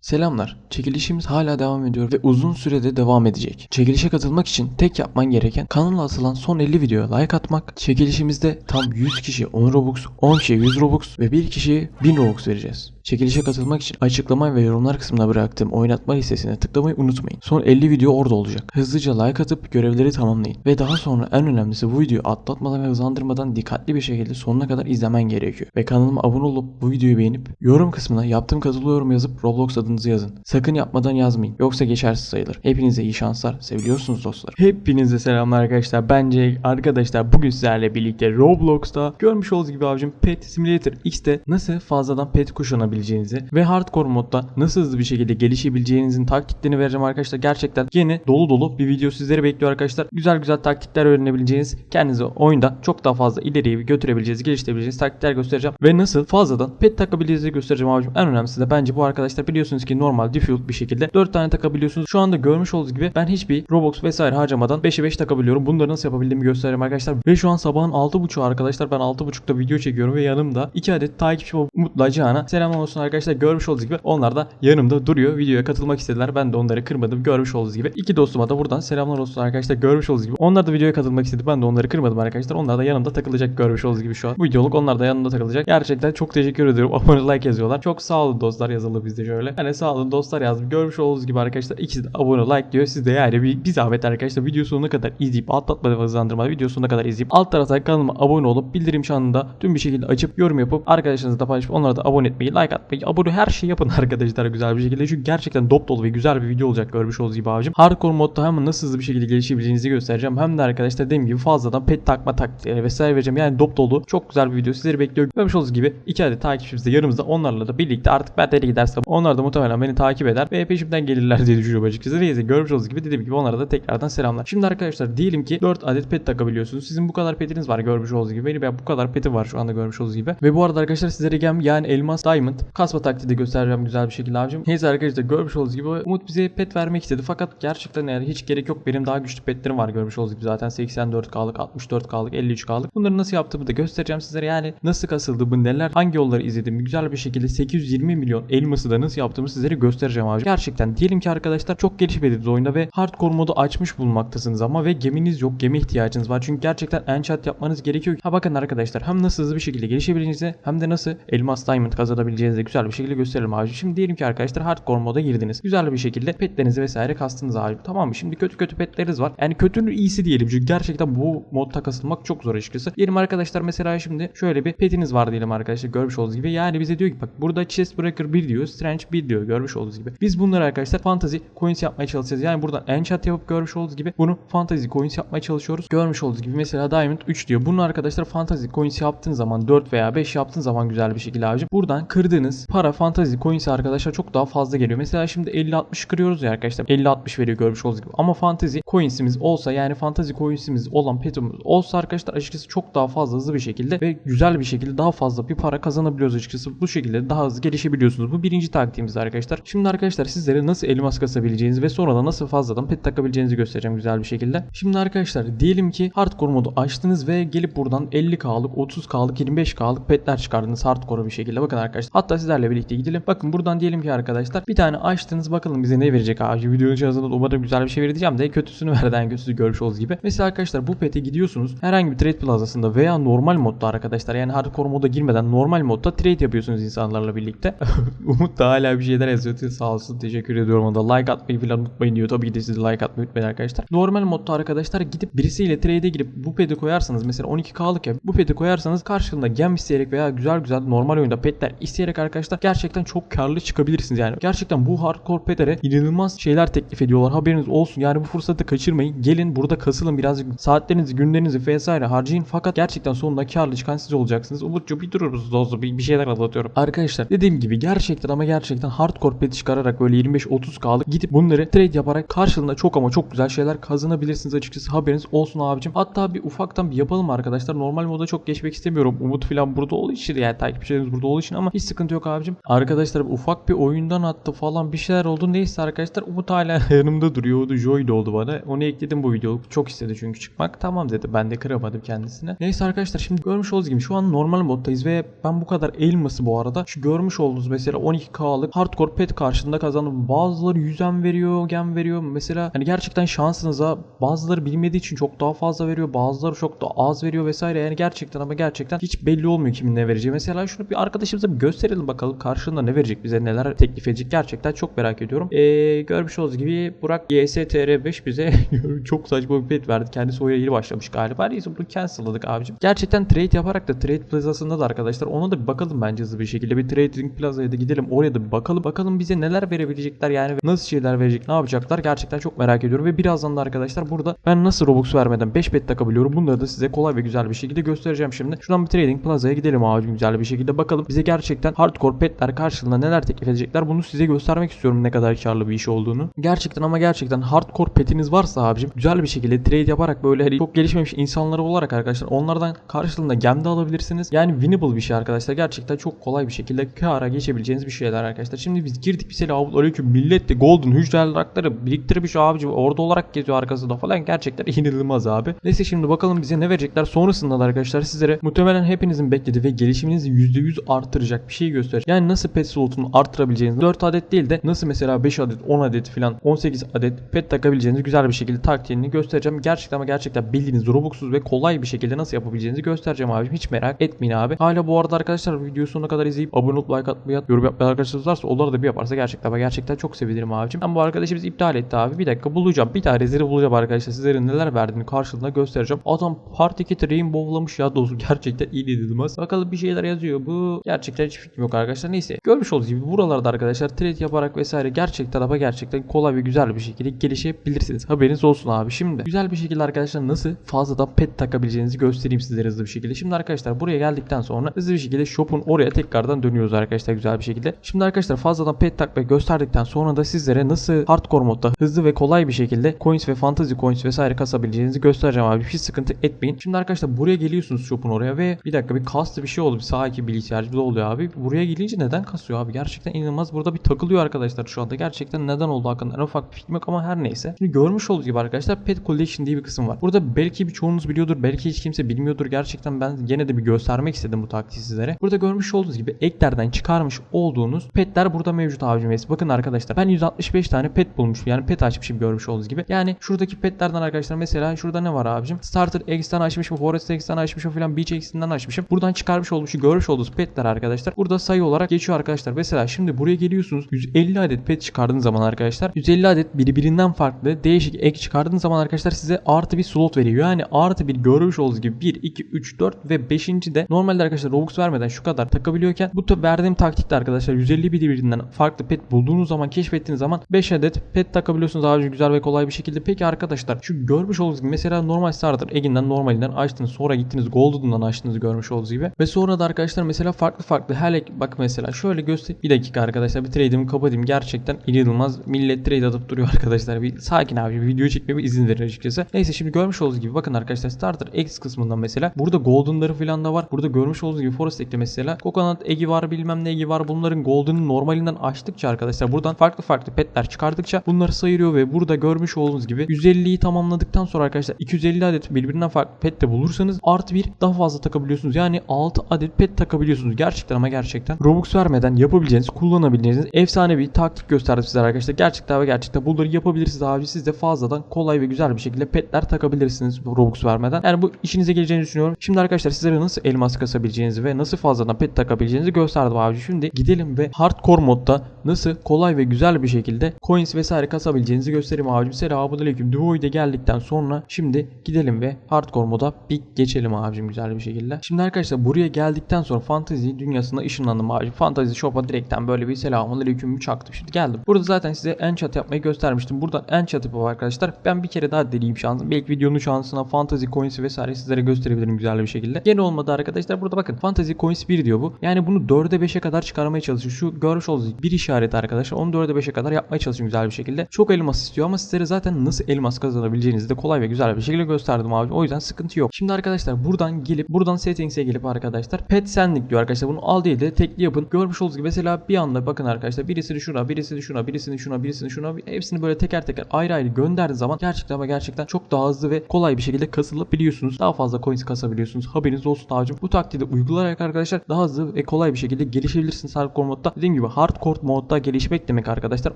Selamlar. Çekilişimiz hala devam ediyor ve uzun sürede devam edecek. Çekilişe katılmak için tek yapman gereken kanala atılan son 50 videoya like atmak. Çekilişimizde tam 100 kişi 10 Robux, 10 kişiye 100 Robux ve 1 kişiye 1000 Robux vereceğiz. Çekilişe katılmak için açıklama ve yorumlar kısmına bıraktığım oynatma listesine tıklamayı unutmayın. Son 50 video orada olacak. Hızlıca like atıp görevleri tamamlayın. Ve daha sonra en önemlisi bu videoyu atlatmadan ve hızlandırmadan dikkatli bir şekilde sonuna kadar izlemen gerekiyor. Ve kanalıma abone olup bu videoyu beğenip yorum kısmına yaptığım katılıyorum yazıp Roblox adınızı yazın. Sakın yapmadan yazmayın. Yoksa geçersiz sayılır. Hepinize iyi şanslar. Seviliyorsunuz dostlar. Hepinize selamlar arkadaşlar. Bence arkadaşlar bugün sizlerle birlikte Roblox'ta görmüş olduğunuz gibi abicim Pet Simulator X'te nasıl fazladan pet kuşanabileceğinizi ve hardcore modda nasıl hızlı bir şekilde gelişebileceğinizin taktiklerini vereceğim arkadaşlar. Gerçekten yeni dolu dolu bir video sizleri bekliyor arkadaşlar. Güzel güzel taktikler öğrenebileceğiniz, kendinizi oyunda çok daha fazla ileriye götürebileceğiniz, geliştirebileceğiniz taktikler göstereceğim. Ve nasıl fazladan pet takabileceğinizi göstereceğim abicim. En önemlisi de bence bu arkadaşlar biliyorsunuz ki normal default bir şekilde 4 tane takabiliyorsunuz. Şu anda görmüş olduğunuz gibi ben hiçbir Robux vesaire harcamadan 5'e 5 takabiliyorum. Bunları nasıl yapabildiğimi göstereceğim arkadaşlar. Ve şu an sabahın 6.30 arkadaşlar. Ben 6.30'da video çekiyorum ve yanımda 2 adet takipçi Umut'la Cihan'a selam olsun arkadaşlar. Görmüş olduğunuz gibi onlar da yanımda duruyor. Videoya katılmak istediler. Ben de onları kırmadım. Görmüş olduğunuz gibi. iki dostuma da buradan selamlar olsun arkadaşlar. Görmüş olduğunuz gibi. Onlar da videoya katılmak istedi. Ben de onları kırmadım arkadaşlar. Onlar da yanımda takılacak görmüş olduğunuz gibi şu an. Bu videoluk onlar da yanımda takılacak. Gerçekten çok teşekkür ediyorum. Abone like yazıyorlar. Çok sağ olun dostlar yazılı bizde şöyle. Hani sağ olun dostlar yazdım. Görmüş olduğunuz gibi arkadaşlar ikisi de abone like diyor. Siz de yani bir, bir zahmet arkadaşlar video sonuna kadar izleyip atlatmadan ve hızlandırmadan video sonuna kadar izleyip alt tarafta kanalıma abone olup bildirim çanını tüm bir şekilde açıp yorum yapıp arkadaşlarınızla paylaşıp onlara da abone etmeyi, like atmayı, abone her şeyi yapın arkadaşlar güzel bir şekilde. Çünkü gerçekten dop dolu ve güzel bir video olacak görmüş olduğunuz gibi abicim. Hardcore modda hem nasıl hızlı bir şekilde gelişebileceğinizi göstereceğim. Hem de arkadaşlar dediğim gibi fazladan pet takma taktikleri vesaire vereceğim. Yani dop dolu çok güzel bir video sizleri bekliyor. Görmüş olduğunuz gibi iki adet takipçimiz de yanımızda. Onlarla da birlikte artık ben nereye gidersem onlar da muhtemelen beni takip eder ve peşimden gelirler diye düşünüyorum açıkçası. Neyse görmüş olduğunuz gibi dediğim gibi onlara da tekrardan selamlar. Şimdi arkadaşlar diyelim ki 4 adet pet takabiliyorsunuz. Sizin bu kadar petiniz var görmüş olduğunuz gibi. Benim bu kadar petim var şu anda görmüş olduğunuz gibi. Ve bu arada arkadaşlar sizlere gem yani elmas diamond kasma taktiği de göstereceğim güzel bir şekilde abicim. Neyse arkadaşlar görmüş olduğunuz gibi Umut bize pet vermek istedi. Fakat gerçekten yani hiç gerek yok. Benim daha güçlü petlerim var görmüş olduğunuz gibi. Zaten 84K'lık, 64K'lık, 53K'lık. Bunları nasıl yaptığımı da göstereceğim sizlere. Yani nasıl kasıldı bu neler, hangi yolları izledim. Güzel bir şekilde 820 milyon elması da nasıl yaptığımı sizlere göstereceğim abi. Gerçekten diyelim ki arkadaşlar çok gelişmediniz oyunda ve hardcore modu açmış bulunmaktasınız ama ve geminiz yok. Gemi ihtiyacınız var. Çünkü gerçekten enchant yapmanız gerekiyor. Ha bakın arkadaşlar hem nasıl hızlı bir şekilde gelişebileceğinizi hem de nasıl elmas diamond kazanabileceğinizi de güzel bir şekilde gösterelim abi. Şimdi diyelim ki arkadaşlar hardcore moda girdiniz. Güzel bir şekilde petlerinizi vesaire kastınız abi. Tamam mı? Şimdi kötü kötü petleriniz var. Yani kötünün iyisi diyelim. Çünkü gerçekten bu modda kasılmak çok zor açıkçası. Diyelim arkadaşlar mesela şimdi şöyle bir petiniz var diyelim arkadaşlar görmüş olduğunuz gibi. Yani bize diyor ki bak burada chest breaker 1 diyor. Strange 1 diyor görmüş olduğunuz gibi. Biz bunları arkadaşlar fantasy coins yapmaya çalışacağız. Yani buradan enchant yapıp görmüş olduğunuz gibi bunu fantasy coins yapmaya çalışıyoruz. Görmüş olduğunuz gibi mesela diamond 3 diyor. Bunu arkadaşlar fantasy coins yaptığın zaman 4 veya 5 yaptığın zaman güzel bir şekilde abicim. Buradan kırdığınız para fantasy coins arkadaşlar çok daha fazla geliyor. Mesela şimdi 50-60 kırıyoruz ya arkadaşlar. 50-60 veriyor görmüş olduğunuz gibi. Ama fantasy coinsimiz olsa yani fantasy coinsimiz olan petimiz olsa arkadaşlar açıkçası çok daha fazla hızlı bir şekilde ve güzel bir şekilde daha fazla bir para kazanabiliyoruz açıkçası. Bu şekilde daha hızlı gelişebiliyorsunuz. Bu birinci taktiğimiz arkadaşlar. Şimdi arkadaşlar sizlere nasıl elmas kasabileceğinizi ve sonra da nasıl fazladan pet takabileceğinizi göstereceğim güzel bir şekilde. Şimdi arkadaşlar diyelim ki hardcore modu açtınız ve gelip buradan 50k'lık, 30k'lık, 25k'lık petler çıkardınız hardcore bir şekilde. Bakın arkadaşlar. Hatta sizlerle birlikte gidelim. Bakın buradan diyelim ki arkadaşlar bir tane açtınız bakalım bize ne verecek abi. Videonun içerisinde umarım güzel bir şey vereceğim de kötüsünü verden kötüsü görmüş olduğunuz gibi. Mesela arkadaşlar bu pete gidiyorsunuz. Herhangi bir trade plazasında veya normal modda arkadaşlar yani hardcore moda girmeden normal modda trade yapıyorsunuz insanlarla birlikte. Umut da hala bir şeyler yazıyor. Sağ olsun teşekkür ediyorum ona da. Like atmayı falan unutmayın diyor. Tabii ki de siz like atmayı unutmayın arkadaşlar. Normal modda arkadaşlar gidip birisiyle trade'e girip bu peti koyarsanız mesela 12k'lık ya bu peti koyarsanız karşılığında gem isteyerek veya güzel güzel normal oyunda petler isteyerek arkadaşlar gerçekten çok karlı çıkabilirsiniz yani. Gerçekten bu hardcore petlere inanılmaz şeyler teklif ediyorlar. Haberiniz olsun. Yani bu fırsatı kaçırmayın. Gelin burada kasılın birazcık saatlerinizi, günlerinizi vesaire harcayın. Fakat gerçekten sonunda karlı çıkan siz olacaksınız. Umutcu bir durur musunuz dostum? Bir, bir şeyler anlatıyorum. Arkadaşlar dediğim gibi gerçekten ama gerçekten hardcore pet çıkararak böyle 25-30k'lık gidip bunları trade yaparak karşılığında çok ama çok güzel şeyler kazanabilirsiniz açıkçası. Haberiniz olsun abicim. Hatta bir ufaktan bir yapalım arkadaşlar. Normal moda çok geçmek istemiyorum. Umut falan burada olduğu için yani takipçilerimiz burada olduğu için ama hiç sıkıntı sıkıntı yok abicim. Arkadaşlar ufak bir oyundan attı falan bir şeyler oldu. Neyse arkadaşlar Umut hala yanımda duruyor. O Joy oldu bana. Onu ekledim bu videoyu. Çok istedi çünkü çıkmak. Tamam dedi. Ben de kıramadım kendisine. Neyse arkadaşlar şimdi görmüş olduğunuz gibi şu an normal moddayız ve ben bu kadar elması bu arada. Şu görmüş olduğunuz mesela 12K'lık hardcore pet karşılığında kazandım. Bazıları 100'en veriyor, gem veriyor. Mesela hani gerçekten şansınıza bazıları bilmediği için çok daha fazla veriyor. Bazıları çok daha az veriyor vesaire. Yani gerçekten ama gerçekten hiç belli olmuyor kimin ne vereceği. Mesela şunu bir arkadaşımıza bir gösterelim bakalım karşılığında ne verecek bize neler teklif edecek. Gerçekten çok merak ediyorum. Ee, görmüş olduğunuz gibi Burak YSTR5 bize çok saçma bir pet verdi. Kendisi oraya yeni başlamış galiba. Neyse bunu cancel'ladık abicim. Gerçekten trade yaparak da trade plazasında da arkadaşlar ona da bir bakalım bence hızlı bir şekilde. Bir trading plazaya da gidelim oraya da bir bakalım. Bakalım bize neler verebilecekler yani nasıl şeyler verecek ne yapacaklar gerçekten çok merak ediyorum. Ve birazdan da arkadaşlar burada ben nasıl Robux vermeden 5 pet takabiliyorum bunları da size kolay ve güzel bir şekilde göstereceğim şimdi. Şuradan bir trading plazaya gidelim abicim güzel bir şekilde bakalım. Bize gerçekten hardcore petler karşılığında neler teklif edecekler bunu size göstermek istiyorum ne kadar karlı bir iş olduğunu. Gerçekten ama gerçekten hardcore petiniz varsa abicim güzel bir şekilde trade yaparak böyle hani çok gelişmemiş insanları olarak arkadaşlar onlardan karşılığında gem de alabilirsiniz. Yani winnable bir şey arkadaşlar. Gerçekten çok kolay bir şekilde kâra geçebileceğiniz bir şeyler arkadaşlar. Şimdi biz girdik bir selamun aleyküm millet de golden hücreli rakları biriktirmiş abicim orada olarak geziyor arkasında falan gerçekten inanılmaz abi. Neyse şimdi bakalım bize ne verecekler. Sonrasında da arkadaşlar sizlere muhtemelen hepinizin beklediği ve gelişiminizi %100 artıracak bir şey gösterecek. Yani nasıl pet slotunu artırabileceğiniz 4 adet değil de nasıl mesela 5 adet 10 adet falan 18 adet pet takabileceğiniz güzel bir şekilde taktiğini göstereceğim. Gerçekten ama gerçekten bildiğiniz robuxsuz ve kolay bir şekilde nasıl yapabileceğinizi göstereceğim abicim. Hiç merak etmeyin abi. Hala bu arada arkadaşlar videoyu sonuna kadar izleyip abone olup like atmayı, yorum yapmayı arkadaşlarınız varsa onları da bir yaparsa gerçekten ama gerçekten çok sevinirim abicim. Ben bu arkadaşımız iptal etti abi. Bir dakika bulacağım. Bir tane rezeri bulacağım arkadaşlar. Sizlere neler verdiğini karşılığında göstereceğim. Adam Part 2 Rainbow'lamış ya dostu. Gerçekten iyi inanılmaz. Bakalım bir şeyler yazıyor. Bu gerçekten hiç yok arkadaşlar. Neyse. Görmüş olduğunuz gibi buralarda arkadaşlar trade yaparak vesaire gerçekten ama gerçekten kolay ve güzel bir şekilde gelişebilirsiniz. Haberiniz olsun abi. Şimdi güzel bir şekilde arkadaşlar nasıl fazladan pet takabileceğinizi göstereyim sizlere hızlı bir şekilde. Şimdi arkadaşlar buraya geldikten sonra hızlı bir şekilde shop'un oraya tekrardan dönüyoruz arkadaşlar güzel bir şekilde. Şimdi arkadaşlar fazladan pet takmayı gösterdikten sonra da sizlere nasıl hardcore modda hızlı ve kolay bir şekilde coins ve fantasy coins vesaire kasabileceğinizi göstereceğim abi. Hiç sıkıntı etmeyin. Şimdi arkadaşlar buraya geliyorsunuz shop'un oraya ve bir dakika bir kastı bir şey oldu. Bir sağ iki bilgisayarcı oluyor abi. Buraya gelince neden kasıyor abi? Gerçekten inanılmaz. Burada bir takılıyor arkadaşlar şu anda. Gerçekten neden oldu hakkında en ufak bir fikrim yok ama her neyse. Şimdi görmüş olduğunuz gibi arkadaşlar Pet Collection diye bir kısım var. Burada belki birçoğunuz biliyordur. Belki hiç kimse bilmiyordur. Gerçekten ben gene de bir göstermek istedim bu taktiği sizlere. Burada görmüş olduğunuz gibi eklerden çıkarmış olduğunuz petler burada mevcut abicim. Bakın arkadaşlar ben 165 tane pet bulmuşum. Yani pet açmışım görmüş olduğunuz gibi. Yani şuradaki petlerden arkadaşlar mesela şurada ne var abicim? Starter X'ten açmışım, Forest X'ten açmışım falan, Beach X'ten açmışım. Buradan çıkarmış olduğum şu görmüş olduğunuz petler arkadaşlar. Burada sayı olarak geçiyor arkadaşlar. Mesela şimdi buraya geliyorsunuz. 150 adet pet çıkardığınız zaman arkadaşlar 150 adet birbirinden farklı değişik ek çıkardığınız zaman arkadaşlar size artı bir slot veriyor. Yani artı bir görmüş olduğunuz gibi 1, 2, 3, 4 ve 5. de normalde arkadaşlar Robux vermeden şu kadar takabiliyorken bu tabi verdiğim taktikte arkadaşlar 150 birbirinden farklı pet bulduğunuz zaman keşfettiğiniz zaman 5 adet pet takabiliyorsunuz abi güzel ve kolay bir şekilde. Peki arkadaşlar şu görmüş olduğunuz gibi mesela normal starter eginden normalinden açtınız sonra gittiniz golden'dan açtınız görmüş olduğunuz gibi ve sonra da arkadaşlar mesela farklı farklı her bak mesela şöyle göster bir dakika arkadaşlar bir trade'imi kapatayım. Gerçekten inanılmaz millet trade atıp duruyor arkadaşlar. Bir sakin abi bir video çekmeme izin verin açıkçası. Neyse şimdi görmüş olduğunuz gibi bakın arkadaşlar starter X kısmından mesela burada golden'ları falan da var. Burada görmüş olduğunuz gibi forest ekle mesela. Coconut egi var bilmem ne egi var. Bunların golden'ın normalinden açtıkça arkadaşlar buradan farklı farklı petler çıkardıkça bunları sayıyor ve burada görmüş olduğunuz gibi 150'yi tamamladıktan sonra arkadaşlar 250 adet birbirinden farklı pet de bulursanız artı bir daha fazla takabiliyorsunuz. Yani 6 adet pet takabiliyorsunuz. Gerçekten ama gerçekten Robux vermeden yapabileceğiniz, kullanabileceğiniz efsane bir taktik gösterdim size arkadaşlar. Gerçekten ve gerçekten bunları yapabilirsiniz abi. Siz de fazladan kolay ve güzel bir şekilde petler takabilirsiniz Robux vermeden. Yani bu işinize geleceğini düşünüyorum. Şimdi arkadaşlar sizlere nasıl elmas kasabileceğinizi ve nasıl fazladan pet takabileceğinizi gösterdim abi. Şimdi gidelim ve hardcore modda nasıl kolay ve güzel bir şekilde coins vesaire kasabileceğinizi göstereyim abicim. Selamünaleyküm. Duvo'yu geldikten sonra şimdi gidelim ve hardcore moda bir geçelim abicim güzel bir şekilde. Şimdi arkadaşlar buraya geldikten sonra fantasy dünyasına ışınlandım abicim. Fantasy shop'a direkten böyle bir selamünaleyküm çaktım. Şimdi geldim. Burada zaten size enchant yapmayı göstermiştim. Buradan enchant yapıp arkadaşlar ben bir kere daha deneyeyim şansım. Belki videonun şansına fantasy coins vesaire sizlere gösterebilirim güzel bir şekilde. Gene olmadı arkadaşlar. Burada bakın fantasy coins 1 diyor bu. Yani bunu 4'e 5'e kadar çıkarmaya çalışıyor. Şu görmüş olduğunuz bir işareti arkadaşlar. Onu 4'e 5'e kadar yapmaya çalışın güzel bir şekilde. Çok elmas istiyor ama sizlere zaten nasıl elmas kazanabileceğinizi de kolay ve güzel bir şekilde gösterdim abi. O yüzden sıkıntı yok. Şimdi arkadaşlar buradan gelip buradan settings'e gelip arkadaşlar pet sending diyor arkadaşlar. Bunu al değil de şekilde tekli yapın. Görmüş olduğunuz gibi mesela bir anda bakın arkadaşlar birisini şuna, birisini şuna, birisini şuna, birisini şuna hepsini böyle teker teker ayrı ayrı gönderdiği zaman gerçekten ama gerçekten çok daha hızlı ve kolay bir şekilde kasılabiliyorsunuz. Daha fazla coins kasabiliyorsunuz. Haberiniz olsun abicim. Bu taktiği de uygulayarak arkadaşlar daha hızlı ve kolay bir şekilde gelişebilirsiniz hardcore modda. Dediğim gibi hardcore modda gelişmek demek arkadaşlar.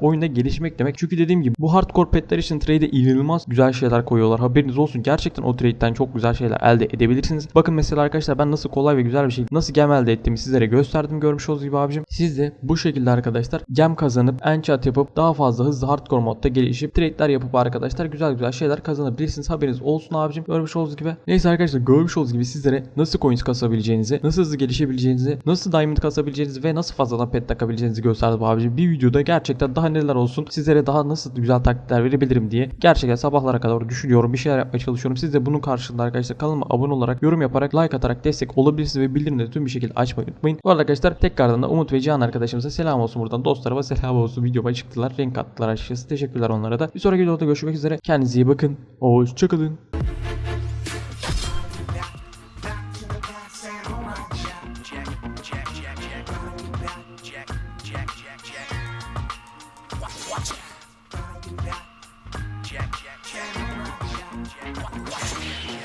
Oyunda gelişmek demek. Çünkü dediğim gibi bu hardcore petler için trade'e inanılmaz güzel şeyler koyuyorlar. Haberiniz olsun. Gerçekten o trade'den çok güzel şeyler elde edebilirsiniz. Bakın mesela arkadaşlar ben nasıl kolay ve güzel bir şekilde nasıl gem elde ettiğimi sizlere gösterdim görmüş olduğunuz gibi abicim. Siz de bu şekilde arkadaşlar gem kazanıp enchant yapıp daha fazla hızlı hardcore modda gelişip trade'ler yapıp arkadaşlar güzel güzel şeyler kazanabilirsiniz. Haberiniz olsun abicim. Görmüş olduğunuz gibi. Neyse arkadaşlar görmüş olduğunuz gibi sizlere nasıl coins kasabileceğinizi, nasıl hızlı gelişebileceğinizi, nasıl diamond kasabileceğinizi ve nasıl fazladan pet takabileceğinizi gösterdim abicim. Bir videoda gerçekten daha neler olsun sizlere daha nasıl güzel taktikler verebilirim diye gerçekten sabahlara kadar düşünüyorum. Bir şeyler yapmaya çalışıyorum. Siz de bunun karşılığında arkadaşlar kanalıma abone olarak, yorum yaparak, like atarak destek olabilirsiniz ve bildirimleri tüm bir şekilde açmayı unutmayın. Bu arada arkadaşlar tekrardan da Umut ve Cihan arkadaşımıza selam olsun buradan. Dostlara selam olsun. Videoma çıktılar. Renk kattılar açıkçası. Teşekkürler onlara da. Bir sonraki videoda görüşmek üzere. Kendinize iyi bakın. Hoşçakalın.